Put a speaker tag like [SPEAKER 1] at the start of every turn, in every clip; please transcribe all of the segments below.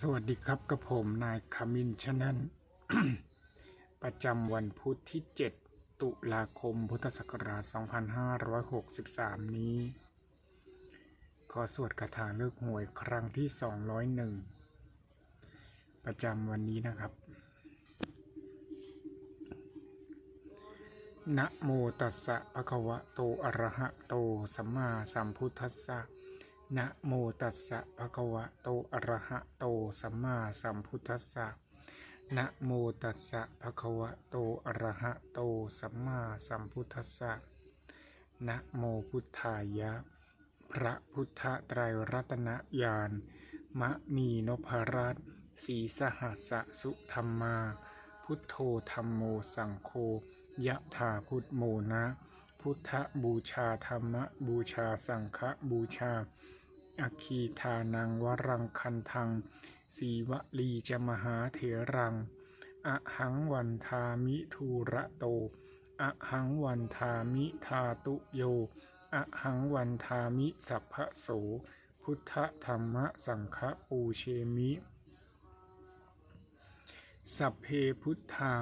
[SPEAKER 1] สวัสดีครับกับผมนายคามินชนันประจำวันพุธที่ 7 ตุลาคมพุทธศักราช 2563 นี้ ขอสวดคาถาเลิกหวยครั้งที่ 201 ประจำวันนี้นะครับ นะโมตัสสะภะคะวะโตอะระหะโตสัมมาสัมพุทธัสสะ นะโมตัสสะภะคะวะโตอะระหะโตสัมมาสัมพุทธัสสะนะโมตัสสะภะคะวะโตอะระหะโตสัมมาสัมพุทธัสสะนะโมพุทธายะ พระพุทธไตรรัตนญาณมะนีนพรัตสีสหัสสะสุธรรมา พุทโธธรรมโมสังโฆยะถาพุทโมนะ พุทธบูชาธรรมบูชาสังฆบูชา อคคีทานังวรังคันทัง สีวลีจมหาเถรังอะหังวันทามิทูระโตอะหังวันทามิทาตุโยอะหังวันทามิสัพพะโส พุทธธรรมสังฆปูเชมิ สัพเพพุทธา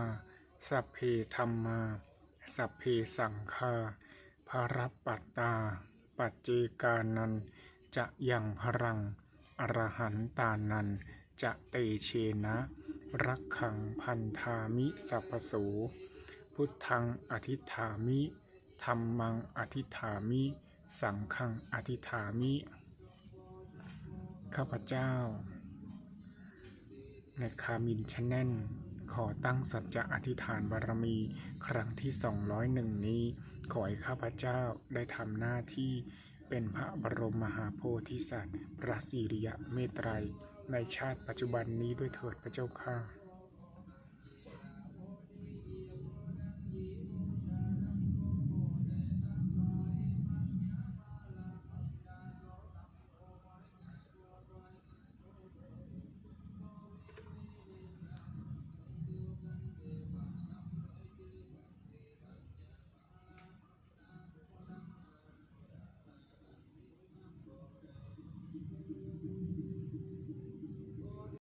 [SPEAKER 1] สัพเพธรรมา สัพเพสังฆาภารัปปัตตา ปัจเจกานัน จะยังพรัง อรหันตานัน จะเตเชนะ รักขังพันธามิสัพพโสพุทธังอธิษฐามิธรรมังอธิษฐามิ สังฆังอธิษฐามิ ข้าพเจ้า ในคามินชแนลขอตั้งสัจจะอธิษฐานบารมี ครั้งที่ 201 นี้ ขอให้ข้าพเจ้าได้ทำหน้าที่ เป็นพระบรมมหาโพธิสัตว์พระสิริยะเมตไตรในชาติปัจจุบันนี้ด้วยเถิดพระเจ้าค่ะ